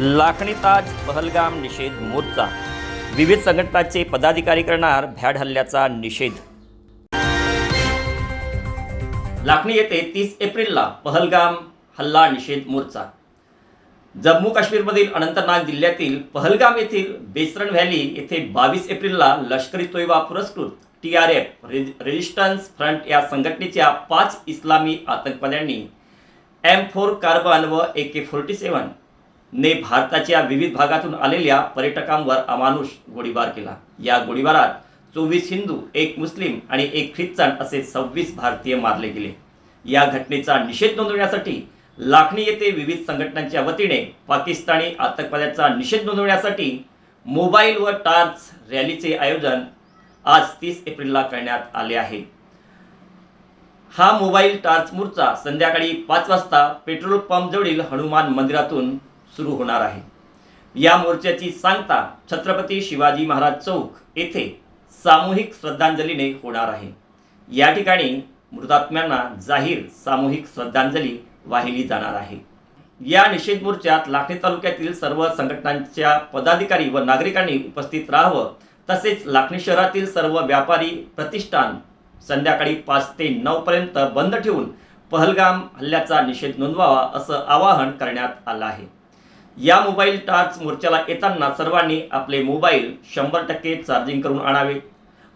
लाखणी ताज पहलगाम निषेध मोर्चा. विविध संघटनांचे पदाधिकारी करणार भ्याड हल्ल्याचा निषेध. लाखणी येथे तीस एप्रिलला पहलगाम हल्ला निषेध मोर्चा. जम्मू काश्मीरमधील अनंतनाग जिल्ह्यातील पहलगाम येथील बेसरन व्हॅली येथे बावीस एप्रिलला लष्करी तोयबा पुरस्कृत T R F resistance front या संघटनेच्या पाच इस्लामी आतंकवाद्यांनी एम फोर कार्बन व ए के फोर्टी सेवन ने भारताच्या विविध भागातून आलेल्या पर्यटकांवर अमानुष गोळीबार केला. या गोळीबारात चोवीस हिंदू एक मुस्लिम आणि एक ख्रिश्चन असे सव्वीस भारतीय मारले गेले. या घटनेचा निषेध नोंदवण्यासाठी लाखणी येथे विविध संघटनांच्या वतीने पाकिस्तानी आतंकवाद्याचा निषेध नोंदवण्यासाठी मोबाईल व टार्च रॅलीचे आयोजन आज तीस एप्रिलला करण्यात आले आहे. हा मोबाईल टार्च मोर्चा संध्याकाळी पाच वाजता पेट्रोल पंप जवळील हनुमान मंदिरातून सुरू होणार आहे. या मोर्चाची सांगता छत्रपती शिवाजी महाराज चौक येथे सामूहिक श्रद्धांजलीने होणार आहे. या ठिकाणी मृतात्म्यांना जाहीर सामूहिक श्रद्धांजली वाहिली जाणार आहे. या निषेध मोर्चात लाखणी तालुक्यातील सर्व संघटनांच्या पदाधिकारी व नागरिकांनी उपस्थित राहावं तसेच लाखणी शहरातील सर्व व्यापारी प्रतिष्ठान संध्याकाळी पाच ते नऊ पर्यंत बंद ठेवून पहलगाम हल्ल्याचा निषेध नोंदवावा असं आवाहन करण्यात आलं आहे. या मोबाईल टार्च मोर्चाला येताना सर्वांनी आपले मोबाईल शंभर टक्के चार्जिंग करून आणावे.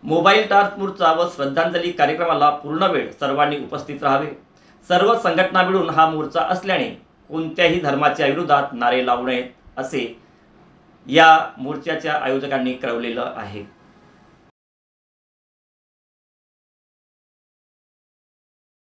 मोबाईल टार्च मोर्चा व श्रद्धांजली कार्यक्रमाला पूर्ण वेळ सर्वांनी उपस्थित राहावे. सर्व संघटना मिळून हा मोर्चा असल्याने कोणत्याही धर्माच्या विरोधात नारे लावू नयेत असे या मोर्चाच्या आयोजकांनी कळवलेलं आहे.